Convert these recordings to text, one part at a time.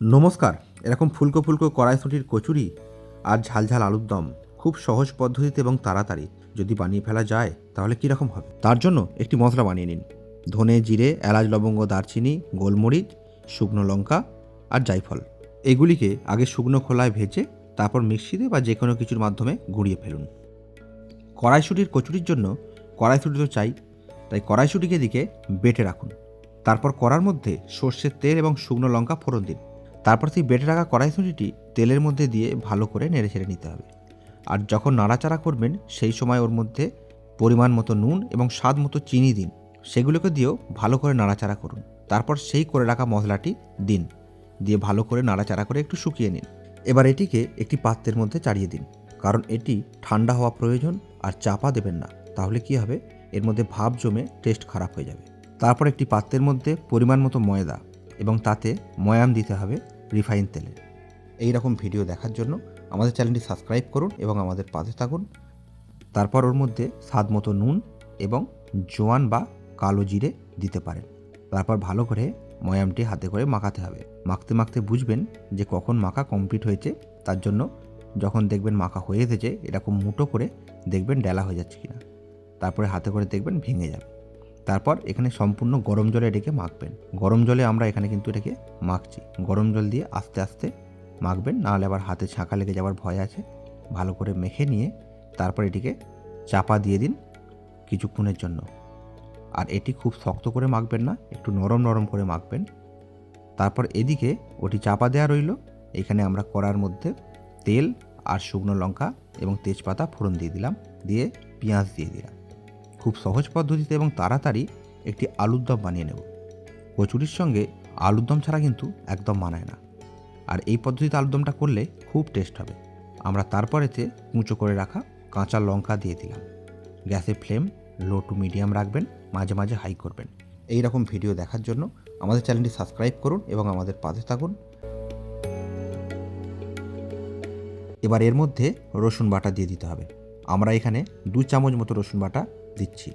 নমস্কার, এরকম ফুলকো ফুলকো কড়াইশুঁটির কচুরি আর ঝালঝাল আলুর দম খুব সহজ পদ্ধতিতে এবং তাড়াতাড়ি যদি বানিয়ে ফেলা যায়, তাহলে কীরকম হবে? তার জন্য একটি মশলা বানিয়ে নিন। ধনে জিরে, এলাচ, লবঙ্গ, দারচিনি, গোলমরিচ, শুকনো লঙ্কা আর জায়ফল। এগুলিকে আগে শুকনো খোলায় ভেজে তারপর মিক্সিতে বা যে কোনো কিছুর মাধ্যমে গুঁড়িয়ে ফেলুন। কড়াইশুঁটির কচুরির জন্য কড়াইশুঁটি তো চাই, তাই কড়াইশুঁটিকে দিকে বেটে রাখুন। তারপর কড়ার মধ্যে সর্ষের তেল এবং শুকনো লঙ্কা ফোড়ন দিন। তারপর সেই বেটে রাখা কড়াইশুঁটিটি তেলের মধ্যে দিয়ে ভালো করে নেড়ে ছেড়ে নিতে হবে। আর যখন নাড়াচাড়া করবেন, সেই সময় ওর মধ্যে পরিমাণ মতো নুন এবং স্বাদ মতো চিনি দিন। সেগুলোকে দিয়েও ভালো করে নাড়াচাড়া করুন। তারপর সেই করে রাখা মশলাটি দিন। দিয়ে ভালো করে নাড়াচাড়া করে একটু শুকিয়ে নিন। এবার এটিকে একটি পাত্রের মধ্যে চাড়িয়ে দিন। কারণ এটি ঠান্ডা হওয়া প্রয়োজন আর চাপা দেবেন না। তাহলে কি হবে? এর মধ্যে ভাব জমে টেস্ট খারাপ হয়ে যাবে। তারপর একটি পাত্রের মধ্যে পরিমাণ মতো ময়দা এবং তাতে ময়াম দিতে হবে। রিফাইন তেলে। এই রকম ভিডিও দেখার জন্য আমাদের চ্যানেলটি সাবস্ক্রাইব করুন এবং আমাদের পাশে থাকুন। তারপর ওর মধ্যে স্বাদ মতো নুন এবং জোয়ান বা কালো জিরে দিতে পারেন। তারপর ভালো করে ময়ামটি হাতে করে মাখাতে হবে। মাখতে মাখতে বুঝবেন যে কখন মাখা কমপ্লিট হয়েছে, তার জন্য যখন দেখবেন মাখা হয়ে এসেছে এরকম মুটো করে দেখবেন ডেলা হয়ে যাচ্ছে কিনা। তারপরে হাতে করে দেখবেন ভেঙে যাবে। তারপর এখানে সম্পূর্ণ গরম জলে এটাকে মাখবেন। গরম জলে আমরা এখানে কিন্তু এটাকে মাখছি। গরম জল দিয়ে আস্তে আস্তে মাখবেন নাহলে আবার হাতে ছাঁকা লেগে যাওয়ার ভয় আছে। ভালো করে মেখে নিয়ে তারপর এটিকে চাপা দিয়ে দিন কিছুক্ষণের জন্য। আর এটি খুব শক্ত করে মাখবেন না, একটু নরম নরম করে মাখবেন। তারপর এদিকে ওটি চাপা দেওয়া রইল। এখানে আমরা কড়ার মধ্যে তেল আর শুকনো লঙ্কা এবং তেজপাতা ফোড়ন দিয়ে দিলাম, দিয়ে পেঁয়াজ দিয়ে দিলাম। খুব সহজ পদ্ধতিতে এবং তাড়াতাড়ি একটি আলুর দম বানিয়ে নেব। কচুরির সঙ্গে আলুর দম ছাড়া কিন্তু একদম মানায় না। আর এই পদ্ধতিতে আলুর দমটা করলে খুব টেস্ট হবে। আমরা তারপরেতে কুঁচো করে রাখা কাঁচা লঙ্কা দিয়ে দিলাম। গ্যাসের ফ্লেম লো টু মিডিয়াম রাখবেন, মাঝে মাঝে হাই করবেন। এই রকম ভিডিও দেখার জন্য আমাদের চ্যানেলটি সাবস্ক্রাইব করুন এবং আমাদের পাশে থাকুন। এবার এর মধ্যে রসুন বাটা দিয়ে দিতে হবে। আমরা এখানে দু চামচ মতো রসুন বাটা দিচ্ছি।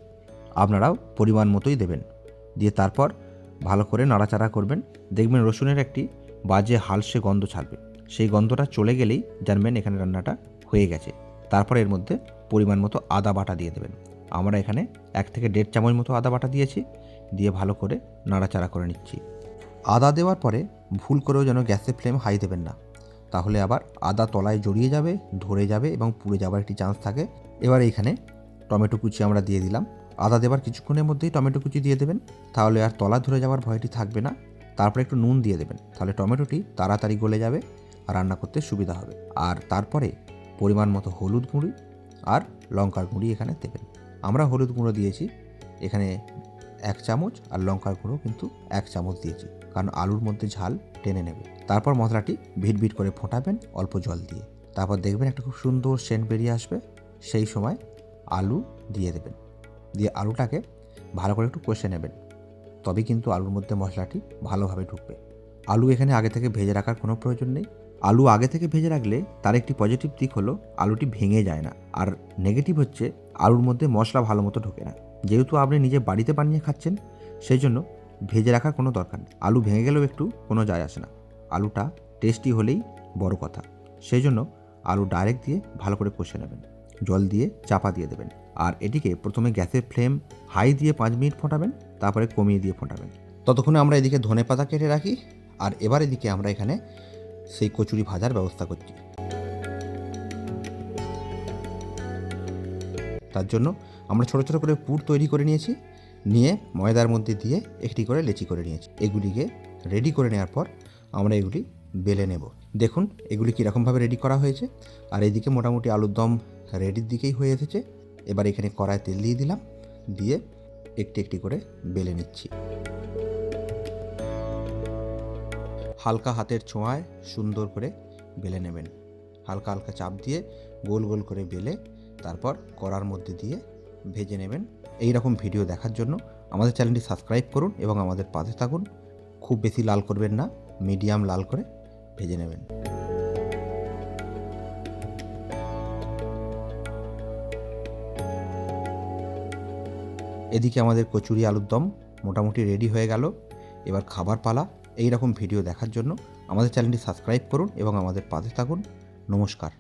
আপনারাও পরিমাণ মতোই দেবেন। দিয়ে তারপর ভালো করে নাড়াচাড়া করবেন। দেখবেন রসুনের একটি বাজে হালসে গন্ধ ছাড়বে। সেই গন্ধটা চলে গেলেই জানবেন এখানে রান্নাটা হয়ে গেছে। তারপর এর মধ্যে পরিমাণ মতো আদা বাটা দিয়ে দেবেন। আমরা এখানে এক থেকে দেড় চামচ মতো আদা বাটা দিয়েছি। দিয়ে ভালো করে নাড়াচাড়া করে নিচ্ছি। আদা দেওয়ার পরে ভুল করেও যেন গ্যাসের ফ্লেম হাই দেবেন না। তাহলে আবার আদা তলায় জড়িয়ে যাবে, ধরে যাবে এবং পুড়ে যাওয়ার একটি চান্স থাকে। এবার এইখানে টমেটো কুচি আমরা দিয়ে দিলাম। আদা দেওয়ার কিছুক্ষণের মধ্যেই টমেটো কুচি দিয়ে দেবেন। তাহলে আর তলা ধরে যাওয়ার ভয়টি থাকবে না। তারপরে একটু নুন দিয়ে দেবেন। তাহলে টমেটোটি তাড়াতাড়ি গলে যাবে আর রান্না করতে সুবিধা হবে। আর তারপরে পরিমাণ মতো হলুদ গুঁড়ি আর লঙ্কার গুঁড়ি এখানে দেবেন। আমরা হলুদ গুঁড়ো দিয়েছি। এখানে এক চামচ আর লঙ্কার গুঁড়ো কিন্তু এক চামচ দিয়েছি। কারণ আলুর মধ্যে ঝাল টেনে নেবে। তারপর মশলাটি ভিট ভিট করে ফোটাবেন অল্প জল দিয়ে। তারপর দেখবেন একটা খুব সুন্দর সেন্ট বেরিয়ে আসবে। সেই সময় আলু দিয়ে দেবেন। দিয়ে আলুটাকে ভালো করে একটু কষে নেবেন। তবে কিন্তু আলুর মধ্যে মশলাটি ভালোভাবে ঢুকবে। আলু এখানে আগে থেকে ভেজে রাখার কোনো প্রয়োজন নেই। আলু আগে থেকে ভেজে রাখলে তার একটি পজিটিভ দিক হলো, আলুটি ভেঙে যায় না। আর নেগেটিভ হচ্ছে, আলুর মধ্যে মশলা ভালো মতো ঢোকে না। যেহেতু আপনি নিজে বাড়িতে বানিয়ে খাচ্ছেন সেই জন্য ভেজে রাখার কোনো দরকার নেই। আলু ভেঙে গেলেও একটু, কোনো যায় আসে না। আলুটা টেস্টি হলেই বড় কথা। সেই জন্য আলু ডাইরেক্ট দিয়ে ভালো করে কষে নেবেন। জল দিয়ে চাপা দিয়ে দেবেন। আর এটিকে প্রথমে গ্যাসের ফ্লেম হাই দিয়ে পাঁচ মিনিট ফোটাবেন, তারপরে কমিয়ে দিয়ে ফোটাবেন। ততক্ষণে আমরা এদিকে ধনে পাতা কেটে রাখি। আর এবার এদিকে আমরা এখানে সেই কচুরি ভাজার ব্যবস্থা করছি। তার জন্য আমরা ছোটো ছোটো করে পুর তৈরি করে নিয়েছি, নিয়ে ময়দার মধ্যে দিয়ে একটি করে লেচি করে নিয়েছি। এগুলিকে রেডি করে নেওয়ার পর আমরা এগুলি বেলে নেব। দেখুন, এগুলি কীরকমভাবে রেডি করা হয়েছে। আর এদিকে মোটামুটি আলুর দম রেডির দিকেই হয়ে এসেছে। এবার এখানে কড়ায় তেল দিয়ে দিলাম, দিয়ে একটি একটি করে বেলে নিচ্ছি। হালকা হাতের ছোঁয়ায় সুন্দর করে বেলে নেবেন। হালকা হালকা চাপ দিয়ে গোল গোল করে বেলে তারপর কড়ার মধ্যে দিয়ে ভেজে নেবেন। এই রকম ভিডিও দেখার জন্য আমাদের চ্যানেলটি সাবস্ক্রাইব করুন এবং আমাদের পাশে থাকুন। খুব বেশি লাল করবেন না মিডিয়াম লাল করে ভেজে নেবেন। এদিকে আমাদের কচুরি আলুর দম মোটামুটি রেডি হয়ে গেল। এবার খাবার পালা এই রকম ভিডিও দেখার জন্য আমাদের চ্যানেলটি সাবস্ক্রাইব করুন এবং আমাদের পাশে থাকুন। নমস্কার।